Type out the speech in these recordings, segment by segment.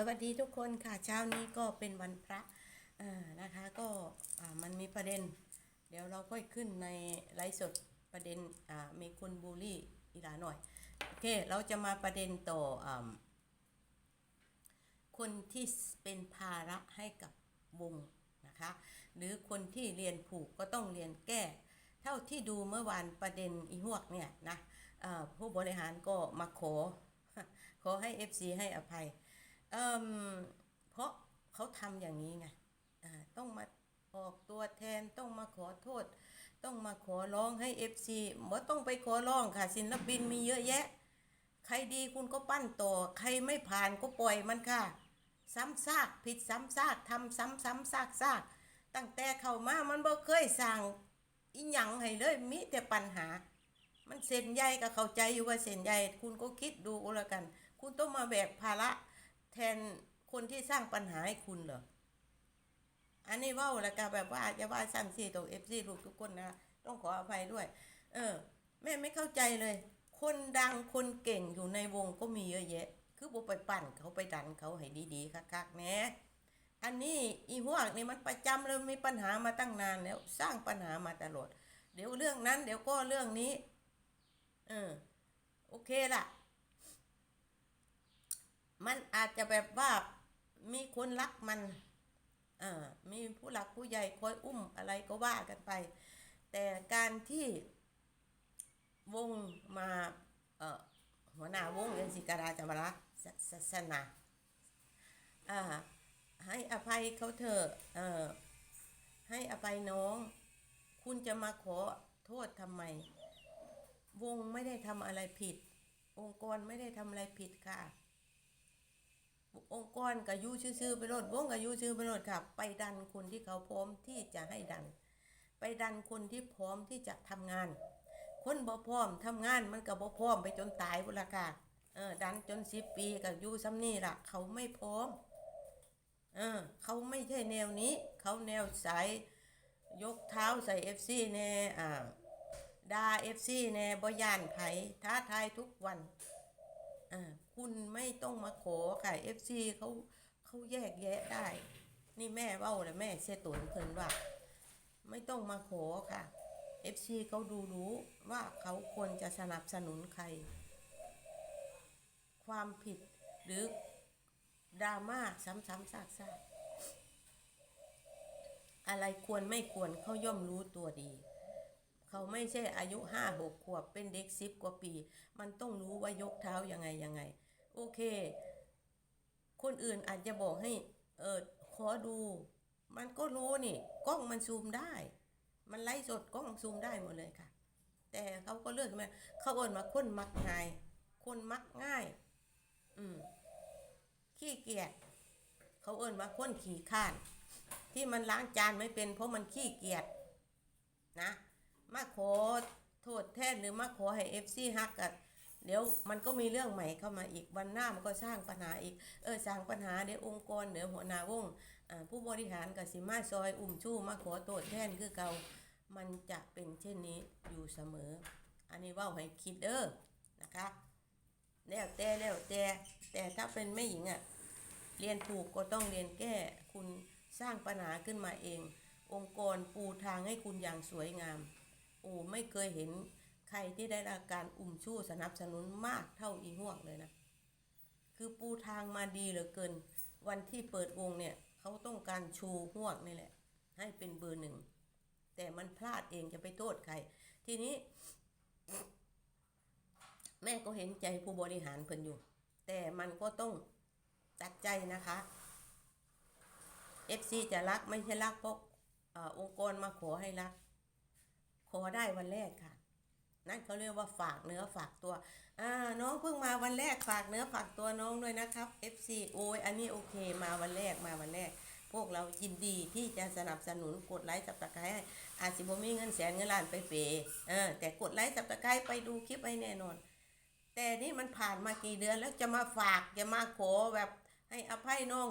สวัสดีทุกคนค่ะเช้านี้ก็เป็นวันพระนะคะก็มันมีประเด็น เดี๋ยวเราค่อยขึ้นในไลฟ์สดประเด็นมีคนบูลลี่อีหลาหน่อยโอเคเราจะมาประเด็นต่ออคนที่เป็นภาระให้กับวงนะคะหรือคนที่เรียนผูกก็ต้องเรียนแก้ เท่าที่ดูเมื่อวานประเด็นอีหวกเนี่ยนะผู้บริหารก็มาขอขอให้ FC ให้อภัย เอิ่มเพราะเขาทำอย่างนี้ไงต้องมาออกตัวแทนต้องมาขอโทษ ต้องมาขอร้องให้ FC บ่ต้องไปขอร้องค่ะศิลปินมีเยอะแยะ ใครดีคุณก็ปั้นต่อ ใครไม่ผ่านก็ปล่อยมันค่ะ ซ้ำซากผิดซ้ำซากทำซ้ำซ้ำซากซากตั้งแต่เข้ามามันบ่เคยสั่งอีหยังให้เลยมีแต่ปัญหา มันเส้นใหญ่ก็เข้าใจอยู่ว่าเส้นใหญ่คุณก็คิดดูก็แล้วกัน คุณต้องมาแบกภาระ แทนคนที่สร้างปัญหาให้คุณเหรอ อันนี้ว่าแล้วก็แบบว่าจะว่าสั้นสี่ตัวเอฟซีลูกทุกคนนะ ต้องขออภัยด้วย เออ แม่ไม่เข้าใจเลย คนดังคนเก่งอยู่ในวงก็มีเยอะแยะ คือบ่ไปปั่นเขาไปดันเขาให้ดีๆคักๆแน่อันนี้อีหวนี่มันประจำเลยมีปัญหามาตั้งนานแล้ว สร้างปัญหามาตลอด เดี๋ยวเรื่องนั้น เดี๋ยวก็เรื่องนี้ เออ โอเคล่ะ มันอาจจะแบบว่ามีคนรักมันอ่ามีผู้หลักผู้ใหญ่คอยอุ้มอะไรก็ว่ากันไป แต่การที่วงมาเอ่อหัวหน้าวงเรียนศิการาจามรักศาสนาอ่าให้อภัยเขาเถอะเอ่อให้อภัยน้อง คุณจะมาขอโทษทำไม วงไม่ได้ทำอะไรผิด องค์กรไม่ได้ทำอะไรผิดค่ะ องค์กรกับยูชื่อๆไปโลดวงกับยูชื่อไปโลดค่ะ ไปดันคนที่เขาพร้อมที่จะให้ดัน ไปดันคนที่พร้อมที่จะทำงาน คนบ่พร้อมทำงานมันก็บ่พร้อมไปจนตายพุ่นละค่ะเออดันจนสิบปีกับยูซ้ำนี่ละเขาไม่พร้อมเออเขาไม่ใช่แนวนี้ เขาแนวสายยกเท้าใส่เอฟซีแน่อ่าดาเอฟซีแน่บย่านไผท้าทายทุกวันอ่า คุณไม่ต้องมาขอค่ะเอฟซีเขาเขาแยกแยะได้ นี่แม่เว้าเลยแม่เสียตุนเพิ่นว่า ไม่ต้องมาขอค่ะเอฟซีเขาดูรู้ว่าเขาควรจะสนับสนุนใคร ความผิดหรือดราม่าซ้ำๆซากๆ อะไรควรไม่ควรเขาย่อมรู้ตัวดี เขาไม่ใช่อายุห้าหกขวบเป็นเด็กสิบกว่าปี มันต้องรู้ว่ายกเท้ายังไงยังไง โอเค คนอื่นอาจจะบอกให้ เออขอดู มันก็รู้นี่กล้องมันซูมได้ มันไล่สดกล้องซูมได้หมดเลยค่ะ แต่เขาก็เลือกมาเขาเอ่นมาคนมักง่าย คนมักง่าย อืมขี้เกียจเขาเอ่นมาคนขี่ข้าน ที่มันล้างจานไม่เป็นเพราะมันขี้เกียจนะมาขอโทษแทนหรือมาขอให้เอฟซีฮักกัน เดี๋ยวมันก็มีเรื่องใหม่เข้ามาอีกวันหน้ามันก็สร้างปัญหาอีกเออสร้างปัญหาเดี๋ยวองค์กรเดี๋ยวหัวหน้าวงผู้บริหารกับสิมาซอยอุ้มชู้มาขอโทษแทนคือเก่ามันจะเป็นเช่นนี้อยู่เสมอ อันนี้ว่าให้คิดเด้อนะคะแล้วแต่แล้วแต่แต่ถ้าเป็นแม่หญิงอะ่ะเรียนถูกก็ต้องเรียนแก้คุณสร้างปัญหาขึ้นมาเอง องค์กรปูทางให้คุณอย่างสวยงาม โอ้ไม่เคยเห็น ใครที่ได้รับการอุ้มชู้สนับสนุนมากเท่าอีห่วงเลยนะ คือปูทางมาดีเหลือเกิน วันที่เปิดวงเนี่ยเขาต้องการชูห่วงนี่แหละ ให้เป็นเบอร์หนึ่ง แต่มันพลาดเองจะไปโทษใคร ทีนี้ แม่ก็เห็นใจผู้บริหารเพิ่นอยู่ แต่มันก็ต้องตัดใจนะคะ FC จะรักไม่ใช่รักเพราะอองค์กรมาขอให้รัก ขอได้วันแรกค่ะ นั่นเขาเรียกว่าฝากเนื้อฝากตัว อ่า น้องเพิ่งมาวันแรกฝากเนื้อฝากตัวน้องด้วยนะครับ FC โอ้ยอันนี้โอเค มาวันแรกมาวันแรก พวกเรายินดีที่จะสนับสนุนกดไลค์สับตะไคร้อาจสิบ่มีเงินแสนเงินล้านไปเปย์เออแต่กดไลค์สับตะไคร้ไปดูคลิปไว้แน่นอน แต่นี่มันผ่านมากี่เดือนแล้วจะมาฝากจะมาขอแบบให้อภัยน้อง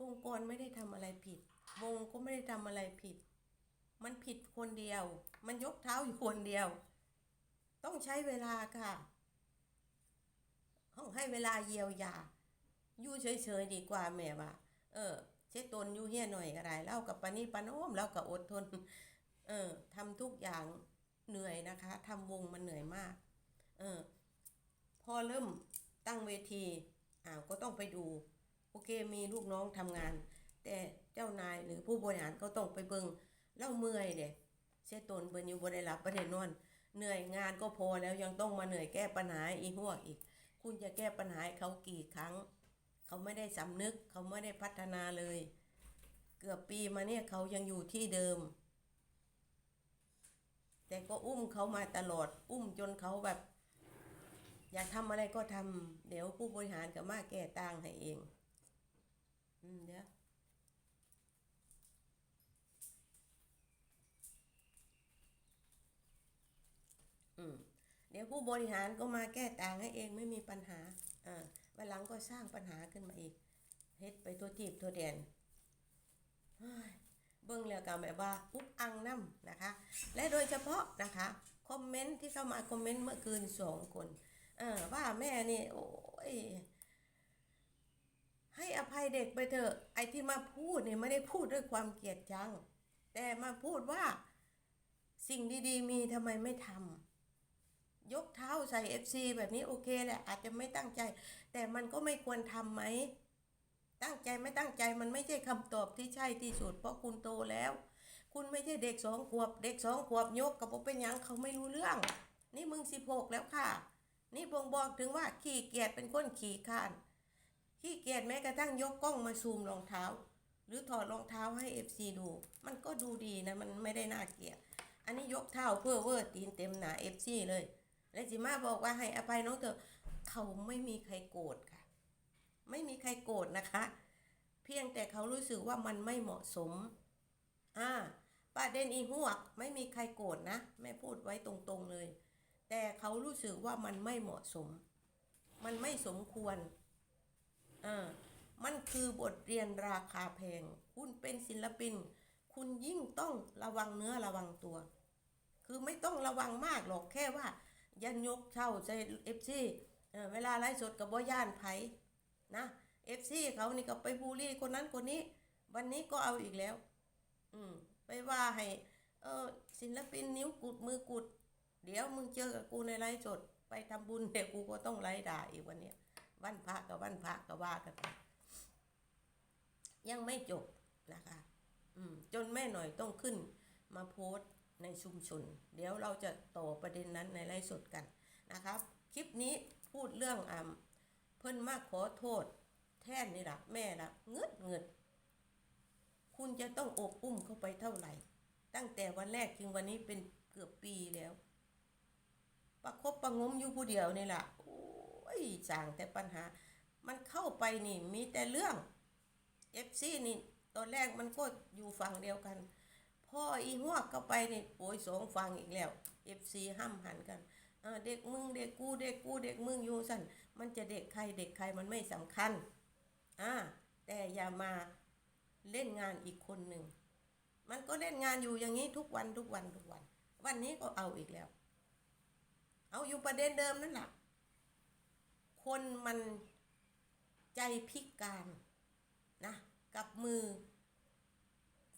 องค์กรไม่ได้ทำอะไรผิด วงก็ไม่ได้ทำอะไรผิด มันผิดคนเดียว มันยกเท้าอยู่คนเดียว ต้องใช้เวลาค่ะต้องให้เวลาเยียวยา อยู่เฉยๆดีกว่าแม่ว่า เออเช็ดตนอยู่เฮียหน่อยก็ได้เล่ากับปานี่ปาโน้มเล่ากับอดทน เออทำทุกอย่างเหนื่อยนะคะทำวงมันเหนื่อยมาก เออ พอเริ่มตั้งเวทีอ้าวก็ต้องไปดู โอเคมีลูกน้องทำงาน แต่เจ้านายหรือผู้บริหารก็ต้องไปเบิงเล่าเมื่อยเด็เช็ดตนเบิ่นอยู่บนได้หลับประเด็นนอน เหนื่อยงานก็พอแล้วยังต้องมาเหนื่อยแก้ปัญหาอีหัวอีก คุณจะแก้ปัญหาเขากี่ครั้ง เขาไม่ได้สำนึกเขาไม่ได้พัฒนาเลย เกือบปีมาเนี่ยเขายังอยู่ที่เดิม แต่ก็อุ้มเขามาตลอด อุ้มจนเขาแบบ อยากทำอะไรก็ทำเดี๋ยวผู้บริหารก็มาแก้ต่างให้เอง อืมเดี๋ยว อืม เดี๋ยวผู้บริหารก็มาแก้ต่างให้เองไม่มีปัญหาอ่าวันหลังก็สร้างปัญหาขึ้นมาอีกเฮ็ดไปตัวทีบตัวแดนเฮ้ยเบิ่งแล้วก็แบบว่าอุ๊บอังน้ำนะคะ และโดยเฉพาะนะคะคอมเมนต์ที่เข้ามาคอมเมนต์เมื่อคืนสองคนเออว่าแม่นี่โอ้ยให้อภัยเด็กไปเถอะไอ้ที่มาพูดเนี่ยไม่ได้พูดด้วยความเกลียดชัง แต่มาพูดว่าสิ่งดีๆ มีทำไมไม่ทำ ยกเท้าใส่ FC แบบนี้โอเคแหละอาจจะไม่ตั้งใจ แต่มันก็ไม่ควรทำไหม ตั้งใจไม่ตั้งใจมันไม่ใช่คำตอบที่ใช่ที่สุด เพราะคุณโตแล้ว คุณไม่ใช่เด็กสองขวบ เด็กสองขวบยกกับผมเป็นยังเขาไม่รู้เรื่อง นี่มึงสิบหกแล้วค่ะ นี่บ่งบอกถึงว่าขี้เกียจเป็นคนขี้ข้านขี้เกียจแม้กระทั่งยกกล้องมาซูมรองเท้า หรือถอดรองเท้าให้ FC ดู มันก็ดูดีนะมันไม่ได้น่าเกลียดอันนี้ยกเท้าเพื่อเวอร์ตีนเต็มหนา FC เลย และจิมาบอกว่าให้อภัยน้องเถอะเขาไม่มีใครโกรธค่ะ ไม่มีใครโกรธนะคะ เพียงแต่เขารู้สึกว่ามันไม่เหมาะสมอ่าประเด็นอีหวกไม่มีใครโกรธนะแม่พูดไว้ตรงๆเลย แต่เขารู้สึกว่ามันไม่เหมาะสม มันไม่สมควรอ่ามันคือบทเรียนราคาแพง คุณเป็นศิลปิน คุณยิ่งต้องระวังเนื้อระวังตัว คือไม่ต้องระวังมากหรอกแค่ว่า ยันยกเช่าใจเอฟซีเวลาไลฟ์สดกับบ่ย่านไผนะเอฟซีเขานี่ก็ไปบูลลี่คนนั้นคนนี้ วันนี้ก็เอาอีกแล้ว อืมไปว่าให้เออศิลปินนิ้วกุดมือกุด เดี๋ยวมึงเจอกับกูในไลฟ์สด ไปทำบุญเดี๋ยวกูก็ต้องไลฟ์ด่าอีกวันเนี้ยวันพระกับวันพระก็ว่ากันไปยังไม่จบนะคะ อืม จนแม่หน่อยต้องขึ้นมาโพสต์ ในชุมชน เดี๋ยวเราจะต่อประเด็นนั้นในไลฟ์สดกันนะครับ คลิปนี้พูดเรื่องอ่าเพิ่นมาขอโทษ แท่นนี่ละแม่ละเงืดเงืดคุณจะต้องอบอุ้มเข้าไปเท่าไหร่ ตั้งแต่วันแรกถึงวันนี้เป็นเกือบปีแล้ว ประคบประงมอยู่ผู้เดียวนี่แหละโอ้ยสั่งแต่ปัญหา มันเข้าไปนี่มีแต่เรื่องเอฟซีนี่ตอนแรกมันก็อยู่ฝั่งเดียวกัน พ่ออีหัวกเข้าไปนี่โอ้ยสองฝั่งอีกแล้วเอฟซีห้ามหันกันเด็กมึงเด็กกูเด็กกูเด็กมึงอยู่สั่นมันจะเด็กใครเด็กใครมันไม่สำคัญอ่าแต่อย่ามาเล่นงานอีกคนหนึ่งมันก็เล่นงานอยู่อย่างนี้ทุกวันทุกวันทุกวัน วันนี้ก็เอาอีกแล้ว เอาอยู่ประเด็นเดิมนั่นแหละคนมันใจพิการนะกับมือ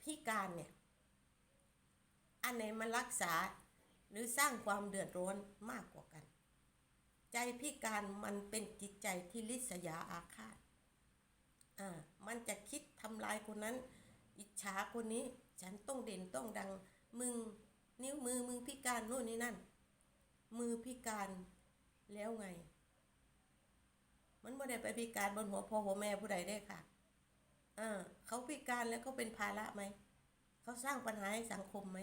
พิการเนี่ย อันไหนมันรักษาหรือสร้างความเดือดร้อนมากกว่ากัน ใจพิการมันเป็นจิตใจที่ลิษยาอาฆาตอ่ามันจะคิดทำลายคนนั้น อิจฉาคนนี้ฉันต้องเด่นต้องดัง มึงนิ้วมือมึงพิการโน่นนี่นั่น มือพิการแล้วไง มันไม่ได้ไปพิการบนหัวพ่อหัวแม่ผู้ใดได้ค่ะอ่าเขาพิการแล้วเขาเป็นภาระไหมเขาสร้างปัญหาให้สังคมไหม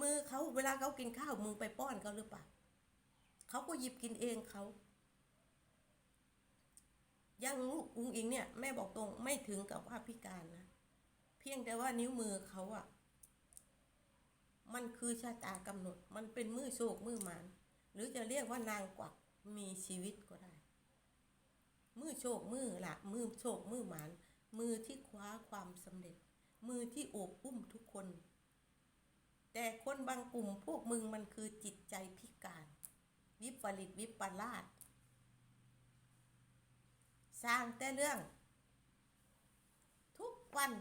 มือเขาเวลาเขากินข้าวมือไปป้อนเขาหรือเปล่าเขาก็หยิบกินเองเขายังลูกอุ้งอิงเนี่ยแม่บอกตรงไม่ถึงกับว่าพิการนะ เพียงแต่ว่านิ้วมือเขาอะมันคือชะตากำหนด มันเป็นมือโชคมือหมาน หรือจะเรียกว่านางกวักมีชีวิตก็ได้ มือโชคมือละมือโชคมือหมาน มือที่คว้าความสำเร็จ มือที่โอบอุ้มทุกคน แต่คนบางกลุ่มพวกมึงมันคือจิตใจพิการ วิปริตวิปลาสสร้างแต่เรื่อง ทุกวัน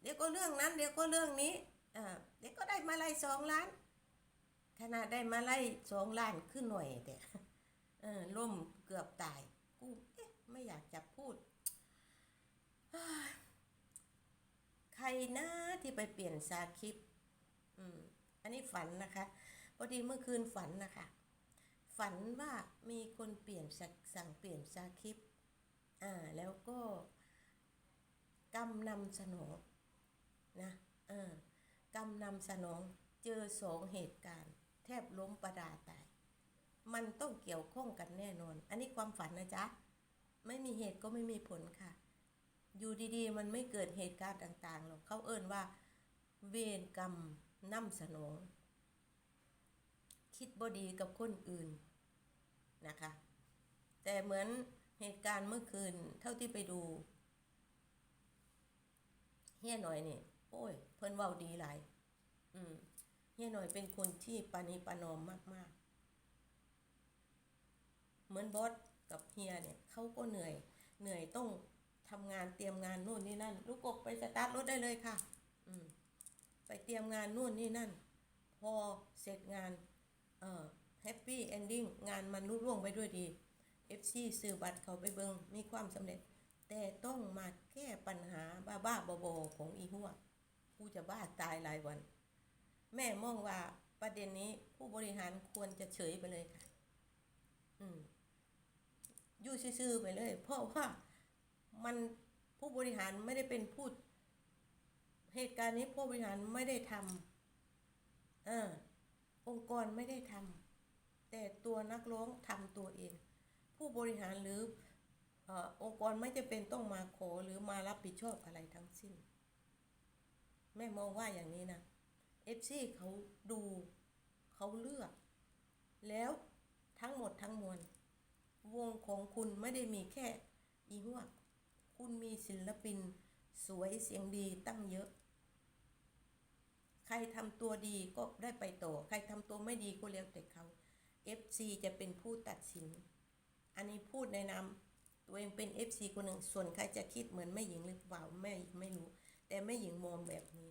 เดี๋ยวก็เรื่องนั้น เดี๋ยวก็เรื่องนี้อ่าเดี๋ยวก็ได้มาไล่สองล้านขนาดได้มาไล่สองล้านขึ้นหน่อยแต่เออล่มเกือบตาย กูเอ๊ะไม่อยากจะพูด ครนะที่ไปเปลี่ยนซาคลิป อืม อันนี้ฝันนะคะพอดีเมื่อคืนฝันนะคะ ฝันว่ามีคนเปลี่ยนสั่งสั่งเปลี่ยนซาคลิป อ่า แล้วก็กำนำสนองนะเออกำนำสนองเจอสองเหตุการณ์ แทบล้มประดาตาย มันต้องเกี่ยวข้องกันแน่นอน อันนี้ความฝันนะจ๊ะ ไม่มีเหตุก็ไม่มีผลค่ะ อยู่ดีๆ มันไม่เกิดเหตุการณ์ต่างๆหรอกเขาเอ่นว่า เวรกรรมนำสนองคิดบดีกับคนอื่นนะคะ แต่เหมือนเหตุการณ์เมื่อคืนเท่าที่ไปดูเฮียหน่อยเนี่ยโอ้ย เพิ่นเว้าดีหลายอืมเฮียหน่อยเป็นคนที่ปานีปนอมมากๆ เหมือนบอสกับเฮียเนี่ยเขาก็เหนื่อย เหนื่อยต้อง ทำงานเตรียมงานนู่นนี่นั่น ลูกกบไปสตาร์ทรถได้เลยค่ะ อืมไปเตรียมงานนู่นนี่นั่น พอเสร็จงานเอ่อแฮปปี้เอนดิ้งงานมันรุ่ร่วงไปด้วยดี FC ซื้อบัตรเขาไปเบิงมีความสำเร็จ แต่ต้องมาแก้ปัญหาบ้าบ้าๆบอของอีหัวกูจะบ้าตายหลายวัน แม่มองว่าประเด็นนี้ผู้บริหารควรจะเฉยไปเลยค่ะ อืมอยู่ซื่อๆไปเลย เพราะว่า มันผู้บริหารไม่ได้เป็นผู้เหตุการณ์นี้ผู้บริหารไม่ได้ทำเออองค์กรไม่ได้ทำแต่ตัวนักร้องทำตัวเอง ผู้บริหารหรืออองค์กรไม่จะเป็นต้องมาขอหรือมารับผิดชอบอะไรทั้งสิ้น แม่มองว่าอย่างนี้นะเอฟซีเขาดูเขาเลือก แล้วทั้งหมดทั้งมวล วงของคุณไม่ได้มีแค่อีหวก คุณมีศิลปิน สวยเสียงดีตั้งเยอะ ใครทำตัวดีก็ได้ไปต่อ ใครทำตัวไม่ดีก็เลี้ยวแต่เขา FC จะเป็นผู้ตัดสิน อันนี้พูดในนามตัวเองเป็น FC คนหนึ่ง ส่วนใครจะคิดเหมือนแม่หญิงหรือเปล่าแม่ไม่รู้ แต่แม่หญิงมองแบบนี้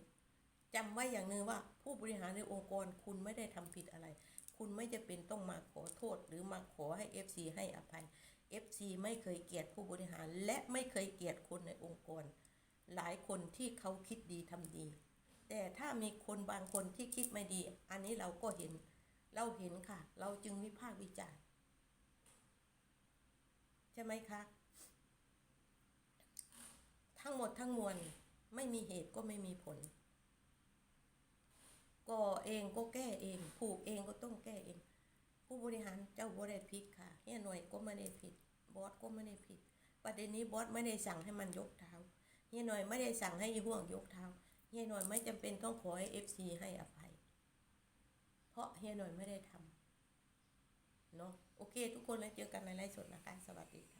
จำไว้อย่างหนึ่งว่าผู้บริหารในองค์กรคุณไม่ได้ทำผิดอะไร คุณไม่จะเป็นต้องมาขอโทษ หรือมาขอให้ FC ให้อภัย FC ไม่เคยเกลียดผู้บริหาร และไม่เคยเกลียดคนในองค์กร หลายคนที่เขาคิดดีทำดี แต่ถ้ามีคนบางคนที่คิดไม่ดี อันนี้เราก็เห็น เราเห็นค่ะ เราจึงวิพากษ์วิจารณ์ใช่ไหมคะ ทั้งหมดทั้งมวลไม่มีเหตุก็ไม่มีผลก่อเองก็แก้เอง ผูกเองก็ต้องแก้เอง ผู้บริหารเจ้าบริผิดค่ะเฮียหน่วยก็ไม่ได้ผิด บอสก็ไม่ได้ผิด ประเด็นนี้บอสไม่ได้สั่งให้มันยกเท้าเฮียหน่อยไม่ได้สั่งให้ห่วงยกเท้าเฮียหน่อยไม่จำเป็นต้องขอให้เอฟซีให้อภัย เพราะเฮียหน่อยไม่ได้ทำเนาะโอเค ทุกคนแล้วเจอกันในไลฟ์สดนะคะสวัสดีค่ะ